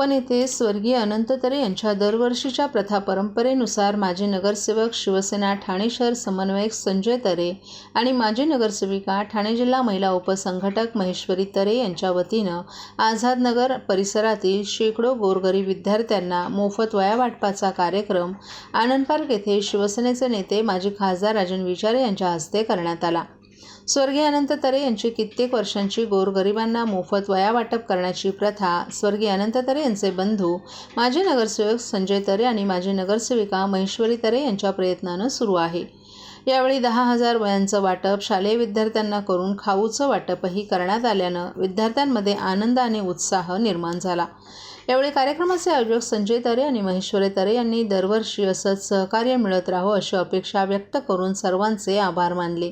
उपनेते स्वर्गीय अनंत तरे यांच्या दरवर्षीच्या प्रथा परंपरेनुसार माजी नगरसेवक शिवसेना ठाणे शहर समन्वयक संजय तरे आणि माजी नगरसेविका ठाणे जिल्हा महिला उपसंघटक महेश्वरी तरे यांच्या वतीनं आझादनगर परिसरातील शेकडो गोरगरीब विद्यार्थ्यांना मोफत वया वाटपाचा कार्यक्रम आनंद पार्क येथे शिवसेनेचे नेते माजी खासदार राजन विचारे यांच्या हस्ते करण्यात आला. स्वर्गीय अनंत तरे यांची कित्येक वर्षांची गोरगरिबांना मोफत वया वाटप करण्याची प्रथा स्वर्गीय अनंत तरे यांचे बंधू माजी नगरसेवक संजय तरे आणि माजी नगरसेविका महेश्वरी तरे यांच्या प्रयत्नानं सुरू आहे. यावेळी दहा हजार वयांचं वाटप शालेय विद्यार्थ्यांना करून खाऊचं वाटपही करण्यात आल्यानं विद्यार्थ्यांमध्ये आनंद आणि उत्साह निर्माण झाला. यावेळी कार्यक्रमाचे आयोजक संजय तरे आणि महेश्वरी तरे यांनी दरवर्षी असंच सहकार्य मिळत राहो अशी अपेक्षा व्यक्त करून सर्वांचे आभार मानले.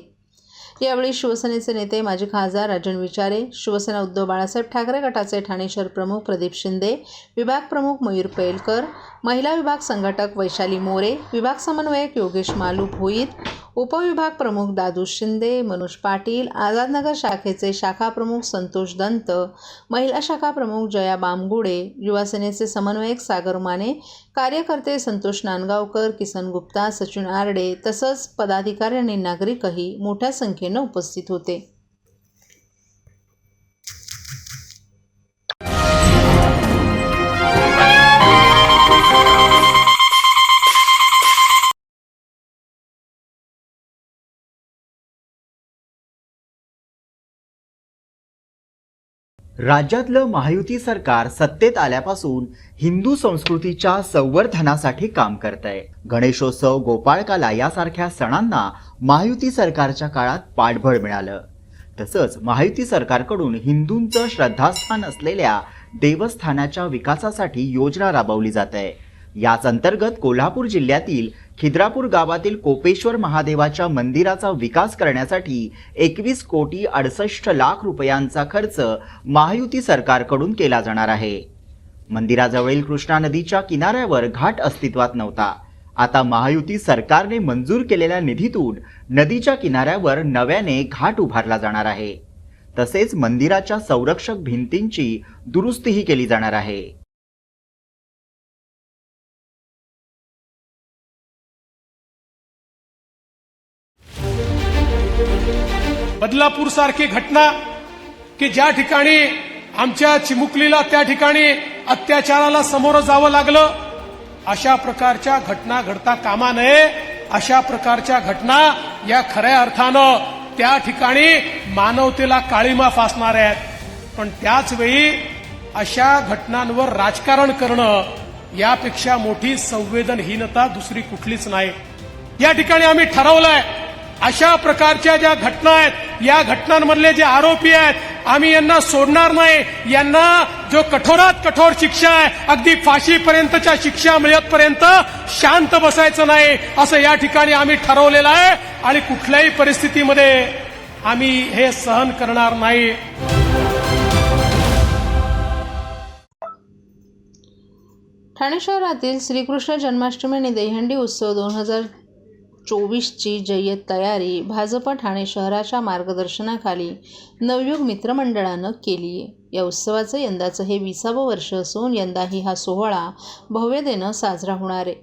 यावेळी शिवसेनेचे नेते माजी खासदार राजन विचारे शिवसेना उद्धव बाळासाहेब ठाकरे गटाचे ठाणे शहर प्रमुख प्रदीप शिंदे विभाग प्रमुख मयूर पैलकर महिला विभाग संघटक वैशाली मोरे विभाग समन्वयक योगेश मालू भोईत उपविभाग प्रमुख दादू शिंदे मनोज पाटील आझादनगर शाखेचे शाखा प्रमुख संतोष दंत महिला शाखा प्रमुख जया बामगुडे युवासेनेचे समन्वयक सागर माने कार्यकर्ते संतोष नांदगावकर किसन गुप्ता सचिन आरडे तसंच पदाधिकारी आणि नागरिकही मोठ्या संख्येने उपस्थित होते. राज्यातलं महायुती सरकार सत्तेत आल्यापासून हिंदू संस्कृतीच्या संवर्धनासाठी काम करत आहे गणेशोत्सव गोपाळकाला यासारख्या सणांना महायुती सरकारच्या काळात पाठबळ मिळालं. तसंच महायुती सरकारकडून हिंदूंचं श्रद्धास्थान असलेल्या देवस्थानाच्या विकासासाठी योजना राबवली जात आहे. याच अंतर्गत कोल्हापूर जिल्ह्यातील खिद्रापूर गावातील कोपेश्वर महादेवाच्या मंदिराचा विकास करण्यासाठी एकवीस कोटी अडसष्ट लाख रुपयांचा खर्च महायुती सरकारकडून केला जाणार आहे. मंदिराजवळील कृष्णा नदीच्या किनाऱ्यावर घाट अस्तित्वात नव्हता. आता महायुती सरकारने मंजूर केलेल्या निधीतून नदीच्या किनाऱ्यावर नव्याने घाट उभारला जाणार आहे. तसेच मंदिराच्या संरक्षक भिंतींची दुरुस्तीही केली जाणार आहे. बदलापूर सारखी घटना की ज्या ठिकाणी आमच्या चिमुकलीला त्या ठिकाणी अत्याचाराला समोर जावं लागलं अशा प्रकारच्या घटना घडता कामा नये. अशा प्रकारच्या घटना या खऱ्या अर्थानं त्या ठिकाणी मानवतेला काळीमा फासणार आहेत. पण त्याच वेळी अशा घटनांवर राजकारण करणं यापेक्षा मोठी संवेदनहीनता दुसरी कुठलीच नाही. या ठिकाणी आम्ही ठरवलंय अशा प्रकारच्या ज्या घटना आहेत या घटनांमधले जे आरोपी आहेत आम्ही यांना सोडणार नाही. यांना जो कठोरात कठोर शिक्षा आहे अगदी फाशीपर्यंतच्या शिक्षा मिळतपर्यंत शांत बसायचं नाही असं या ठिकाणी आम्ही ठरवलेलं आहे. आणि कुठल्याही परिस्थितीमध्ये आम्ही हे सहन करणार नाही. ठाणे शहरातील श्रीकृष्ण जन्माष्टमी आणि दहीहंडी उत्सव दोन हजार चोवीसची जय्यत तयारी भाजप ठाणे शहराच्या मार्गदर्शनाखाली नवयुग मित्रमंडळानं केली आहे. या उत्सवाचं यंदाचं हे विसावं वर्ष असून यंदाही हा सोहळा भव्यतेनं साजरा होणार आहे.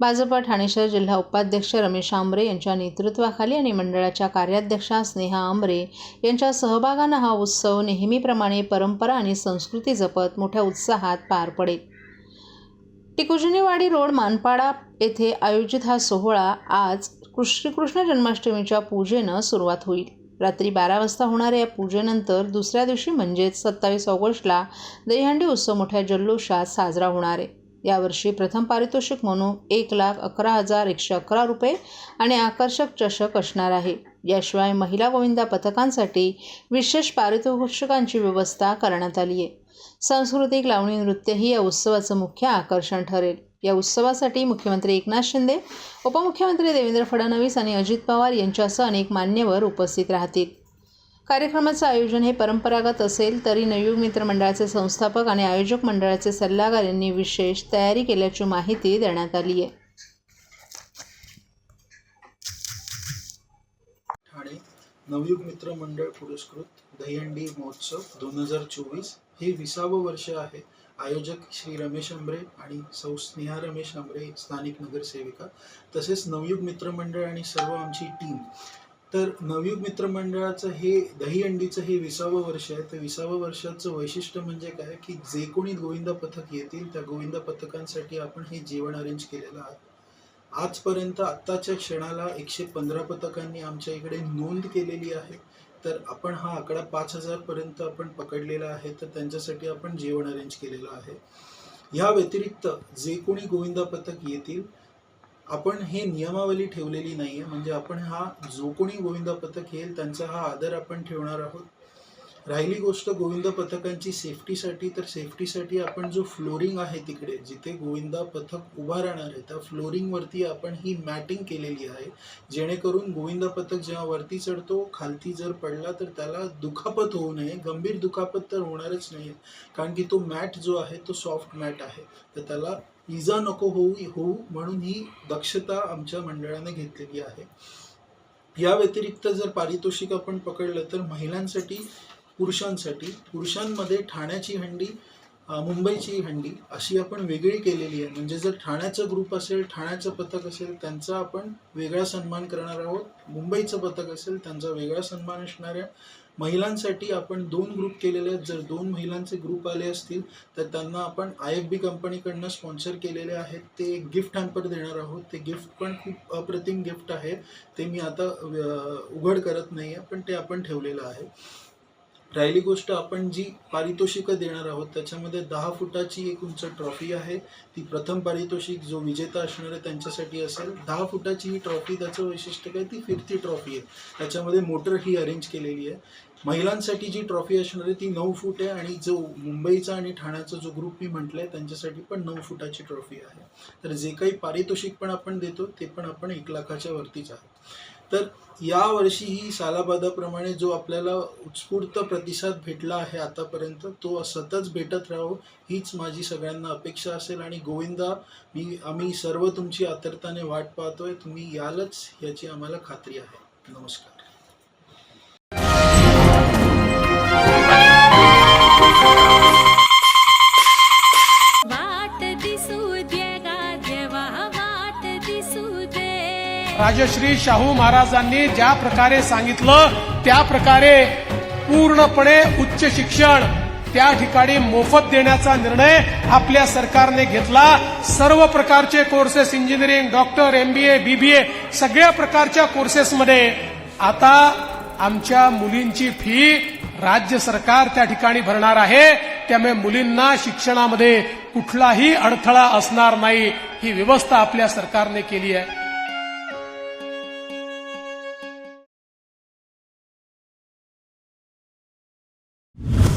भाजप ठाणे शहर जिल्हा उपाध्यक्ष रमेश आंबरे यांच्या नेतृत्वाखाली आणि मंडळाच्या कार्याध्यक्षा स्नेहा आंबरे यांच्या सहभागानं हा उत्सव नेहमीप्रमाणे परंपरा आणि संस्कृती जपत मोठ्या उत्साहात पार पडेल. टिकुजनीवाडी रोड मानपाडा येथे आयोजित हा सोहळा आज श्रीकृष्ण जन्माष्टमीच्या पूजेनं सुरुवात होईल. रात्री बारा वाजता होणाऱ्या या पूजेनंतर दुसऱ्या दिवशी म्हणजेच सत्तावीस ऑगस्टला दहीहंडी उत्सव मोठ्या जल्लोषात साजरा होणार आहे. यावर्षी प्रथम पारितोषिक म्हणून एक लाख अकरा हजार एकशे अकरा रुपये आणि आकर्षक चषक असणार आहे. याशिवाय महिला गोविंदा पथकांसाठी विशेष पारितोषिकांची व्यवस्था करण्यात आली आहे. सांस्कृतिक लावणी नृत्य ही या उत्सवाचं मुख्य आकर्षण ठरेल. या उत्सवासाठी मुख्यमंत्री एकनाथ शिंदे उपमुख्यमंत्री देवेंद्र फडणवीस आणि अजित पवार यांच्यासह अनेक मान्यवर उपस्थित राहतील. कार्यक्रमाचं आयोजन हे परंपरागत असेल तरी नवयुग मित्र मंडळाचे संस्थापक आणि आयोजक मंडळाचे सल्लागार यांनी विशेष तयारी केल्याची माहिती देण्यात आली आहे. ठाणे नवयुग मित्र मंडळ पुरस्कृत दहीहंडी महोत्सव दोन हजार चोवीस हे विसावं वर्ष आहे. आयोजक श्री रमेश आंबरे आणि सौ स्नेहा रमेश आंबरे स्थानिक नगरसेविका तसेच नवयुग मित्रमंडळ आणि सर्व आमची टीम तर नवयुग मित्रमंडळाचं हे दहीहंडीचं हे विसावं वर्ष आहे. तर विसावं वर्षाचं वैशिष्ट्य म्हणजे काय? की जे कोणी गोविंदा पथक येतील त्या गोविंदा पथकांसाठी आपण हे जेवण अरेंज केलेलं आहे. आजपर्यंत आत्ताच्या क्षणाला एकशे पंधरा पथकांनी आमच्या इकडे नोंद केलेली आहे. तर आपण हा आकडा पाच हजार पर्यंत आपण पकडलेला आहे तर त्यांच्यासाठी आपण जेवण अरेंज केलेलं आहे. ह्या व्यतिरिक्त जे कोणी गोविंदा पथक येतील आपण हे नियमावली ठेवलेली नाहीये. म्हणजे आपण हा जो कोणी गोविंदा पथक येईल त्यांचा हा आदर आपण ठेवणार आहोत. राहिली गोष्ट गोविंदा पथकांची सेफ्टीसाठी तर सेफ्टीसाठी आपण जो फ्लोरिंग आहे तिकडे जिथे गोविंदा पथक उभा राहणार आहे त्या फ्लोरिंगवरती आपण ही मॅटिंग केलेली आहे. जेणेकरून गोविंदा पथक जेव्हा वरती चढतो खालती जर पडला तर त्याला दुखापत होऊ नये. गंभीर दुखापत तर होणारच नाही कारण की तो मॅट जो आहे तो सॉफ्ट मॅट आहे. तर त्याला इजा नको होऊ होऊ म्हणून ही दक्षता आमच्या मंडळाने घेतलेली आहे. या व्यतिरिक्त जर पारितोषिक आपण पकडलं तर महिलांसाठी पुरुषांसाठी पुरुषांमध्ये ठाण्याची हंडी मुंबईची हंडी अशी आपण वेगळी केलेली आहे. म्हणजे जर ठाण्याचं ग्रुप असेल ठाण्याचं पथक असेल त्यांचा आपण वेगळा सन्मान करणार आहोत. मुंबईचं पथक असेल त्यांचा वेगळा सन्मान असणार आहे. महिलांसाठी आपण दोन ग्रुप केलेले आहेत. जर दोन महिलांचे ग्रुप आले असतील तर त्यांना आपण आय एफ बी कंपनीकडनं स्पॉन्सर केलेले आहेत. ते गिफ्ट हॅम्पर देणार आहोत. ते गिफ्ट पण खूप अप्रतिम गिफ्ट आहे. ते मी आता उघड करत नाही आहे पण ते आपण ठेवलेलं आहे. राहिली गोष्ट आपण जी पारितोषिकं देणार आहोत त्याच्यामध्ये दहा फुटाची एक उंच ट्रॉफी आहे. ती प्रथम पारितोषिक जो विजेता असणार आहे त्यांच्यासाठी असेल. दहा फुटाची ही ट्रॉफी त्याचं वैशिष्ट्य काय? ती फिरती ट्रॉफी आहे. त्याच्यामध्ये मोटर ही अरेंज केलेली आहे. महिलांसाठी जी ट्रॉफी असणार आहे ती नऊ फूट आहे आणि जो मुंबईचा आणि ठाण्याचा जो ग्रुप मी म्हटलंय त्यांच्यासाठी पण नऊ फुटाची ट्रॉफी आहे. तर जे काही पारितोषिक पण आपण देतो ते पण आपण एक लाखाच्या वरतीच आहे. तर या वर्षी ही सालाबादाप्रमाणे जो आपल्याला उत्स्फूर्त प्रतिसाद भेटला आहे आतापर्यंत तो सतत भेटत राहो हीच माझी सगळ्यांना अपेक्षा असेल. आणि गोविंदा मी आम्ही सर्व तुमची आतरताने वाट पाहतोय. तुम्ही यालच याची आम्हाला खात्री आहे. नमस्कार. राजश्री शाहू महाराजांनी ज्या प्रकारे सांगितलं त्या प्रकारे पूर्णपणे उच्च शिक्षण त्या ठिकाणी मोफत देण्याचा निर्णय आपल्या सरकारने घेतला. सर्व प्रकारचे courses engineering doctor MBA BBA सगळ्या प्रकारच्या कोर्सेसमध्ये आता आमच्या मुलींची फी राज्य सरकार त्या ठिकाणी भरणार आहे. त्यामुळे मुलींना शिक्षणामध्ये कुठलाही अडथळा असणार नाही. ही व्यवस्था आपल्या सरकारने केली आहे.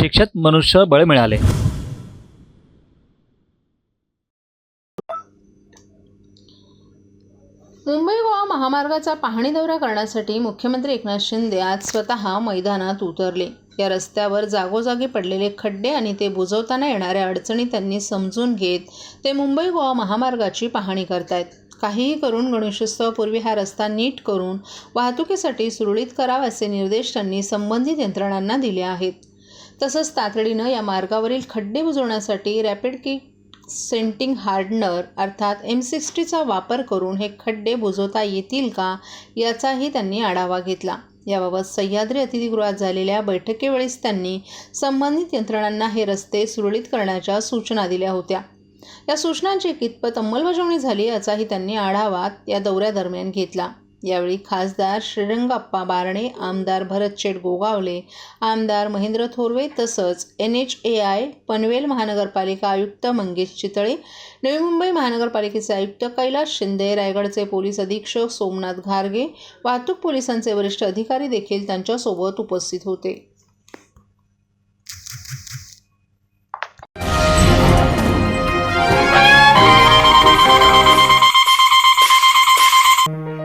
प्रशिक्षित मनुष्यबळ मिळाले. मुंबई गोवा महामार्गाचा पाहणी दौरा करण्यासाठी मुख्यमंत्री एकनाथ शिंदे आज स्वतः मैदानात उतरले. या रस्त्यावर जागोजागी पडलेले खड्डे आणि ते बुजवताना येणाऱ्या अडचणी त्यांनी समजून घेत ते मुंबई गोवा महामार्गाची पाहणी करतायत. काहीही करून गणेशोत्सवापूर्वी हा रस्ता नीट करून वाहतुकीसाठी सुरळीत करावा असे निर्देश त्यांनी संबंधित यंत्रणांना दिले आहेत. तसंच तातडीनं या मार्गावरील खड्डे बुजवण्यासाठी रॅपिड किक सेंटिंग हार्डनर अर्थात एम सिक्स्टीचा वापर करून हे खड्डे बुजवता येतील का याचाही त्यांनी आढावा घेतला. याबाबत सह्याद्री अतिथीगृहात झालेल्या बैठकीवेळीच त्यांनी संबंधित यंत्रणांना हे रस्ते सुरळीत करण्याच्या सूचना दिल्या होत्या. या सूचनांची कितपत अंमलबजावणी झाली याचाही त्यांनी आढावा या दौऱ्यादरम्यान घेतला. यावेळी खासदार श्रीरंगाप्पा बारणे आमदार भरतशेठ गोगावले आमदार महेंद्र थोरवे तसंच N H A I Panvel महानगरपालिका आयुक्त मंगेश चितळे नवी मुंबई महानगरपालिकेचे आयुक्त कैलास शिंदे रायगडचे पोलीस अधीक्षक सोमनाथ घारगे वाहतूक पोलिसांचे वरिष्ठ अधिकारी देखील त्यांच्यासोबत उपस्थित होते.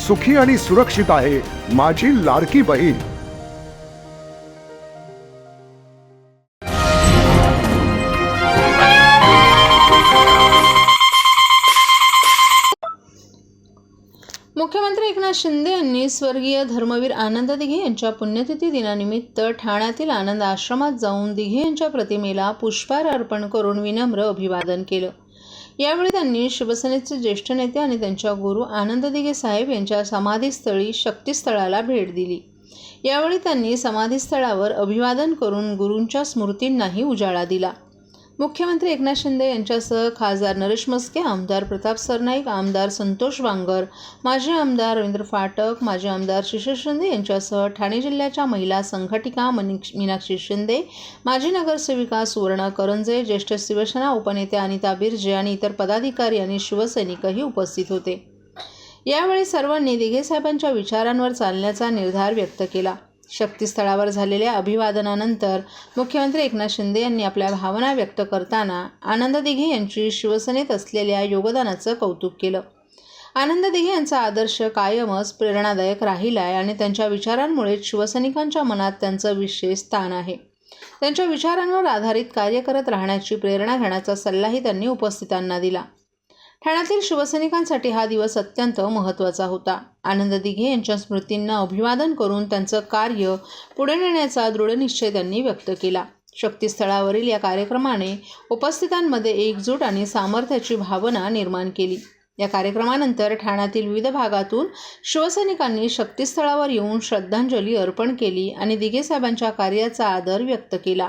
सुखी आणि सुरक्षित आहे माझी लाडकी बहीण. मुख्यमंत्री एकनाथ शिंदे यांनी स्वर्गीय धर्मवीर आनंद दिघे यांच्या पुण्यतिथी दिनानिमित्त ठाण्यातील आनंद आश्रमात जाऊन दिघे यांच्या प्रतिमेला पुष्पहार अर्पण करून विनम्र अभिवादन केलं. यावेळी त्यांनी शिवसेनेचे ज्येष्ठ नेते आणि त्यांच्या गुरु आनंद दिघे साहेब यांच्या समाधीस्थळी शक्तीस्थळाला भेट दिली. यावेळी त्यांनी समाधीस्थळावर अभिवादन करून गुरूंच्या स्मृतींनाही उजाळा दिला. मुख्यमंत्री एकनाथ शिंदे यांच्यासह खासदार नरेश मस्के आमदार प्रताप सरनाईक आमदार संतोष वांगर माजी आमदार रवींद्र फाटक माजी आमदार शिशिर शिंदे यांच्यासह ठाणे जिल्ह्याच्या महिला संघटिका मनिक मीनाक्षी शिंदे माजी नगरसेविका सुवर्ण करंजे ज्येष्ठ शिवसेना उपनेते अनिता बिर्जे आणि इतर पदाधिकारी आणि शिवसैनिकही उपस्थित होते. यावेळी सर्वांनी दिघेसाहेबांच्या विचारांवर चालण्याचा निर्धार व्यक्त केला. शक्तीस्थळावर झालेल्या अभिवादनानंतर मुख्यमंत्री एकनाथ शिंदे यांनी आपल्या भावना व्यक्त करताना आनंद दिघे यांची शिवसेनेत असलेल्या योगदानाचं कौतुक केलं. आनंद दिघे यांचा आदर्श कायमच प्रेरणादायक राहिला आहे आणि त्यांच्या विचारांमुळे शिवसैनिकांच्या मनात त्यांचं विशेष स्थान आहे. त्यांच्या विचारांवर आधारित कार्य करत राहण्याची प्रेरणा घेण्याचा सल्लाही त्यांनी उपस्थितांना दिला. ठाण्यातील शिवसैनिकांसाठी हा दिवस अत्यंत महत्त्वाचा होता. आनंद दिघे यांच्या स्मृतींना अभिवादन करून त्यांचं कार्य पुढे नेण्याचा दृढनिश्चय त्यांनी व्यक्त केला. शक्तीस्थळावरील या कार्यक्रमाने उपस्थितांमध्ये एकजूट आणि सामर्थ्याची भावना निर्माण केली. या कार्यक्रमानंतर ठाण्यातील विविध भागातून शिवसैनिकांनी शक्तीस्थळावर येऊन श्रद्धांजली अर्पण केली आणि दिघे साहेबांच्या कार्याचा आदर व्यक्त केला.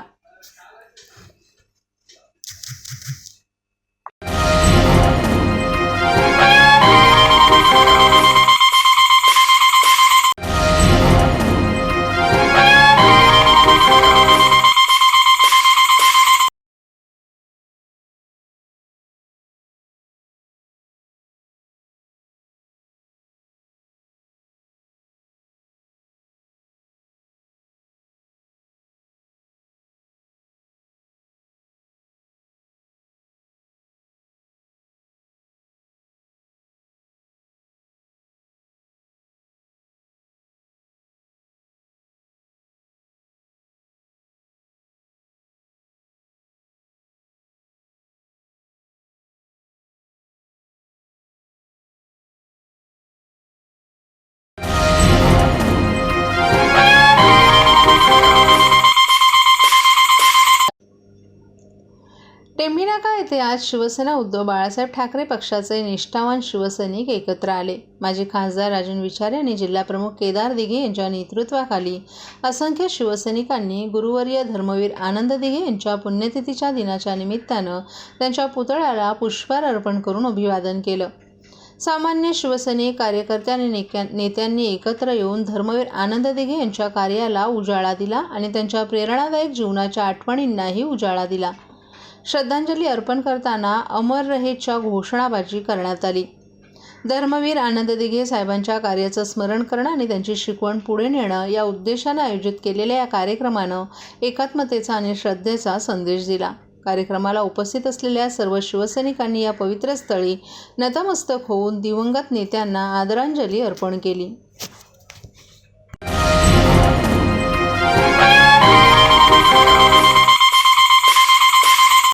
येथे आज शिवसेना उद्धव बाळासाहेब ठाकरे पक्षाचे निष्ठावान शिवसैनिक एकत्र आले. माजी खासदार राजन विचारे आणि जिल्हाप्रमुख केदार दिघे यांच्या नेतृत्वाखाली असंख्य शिवसैनिकांनी गुरुवर्य धर्मवीर आनंद दिघे यांच्या पुण्यतिथीच्या दिनाच्या निमित्तानं त्यांच्या पुतळ्याला पुष्पहार अर्पण करून अभिवादन केलं. सामान्य शिवसैनिक कार्यकर्ते आणि नेत्यांनी एकत्र येऊन धर्मवीर आनंद दिघे यांच्या कार्याला उजाळा दिला आणि त्यांच्या प्रेरणादायक जीवनाच्या आठवणींनाही उजाळा दिला. श्रद्धांजली अर्पण करताना अमर रहेच्या घोषणाबाजी करण्यात आली. धर्मवीर आनंद दिघे साहेबांच्या कार्याचं स्मरण करणं आणि त्यांची शिकवण पुढे नेणं या उद्देशानं आयोजित केलेल्या या कार्यक्रमानं एकात्मतेचा आणि श्रद्धेचा संदेश दिला. कार्यक्रमाला उपस्थित असलेल्या सर्व शिवसैनिकांनी या पवित्र स्थळी नतमस्तक होऊन दिवंगत नेत्यांना आदरांजली अर्पण केली.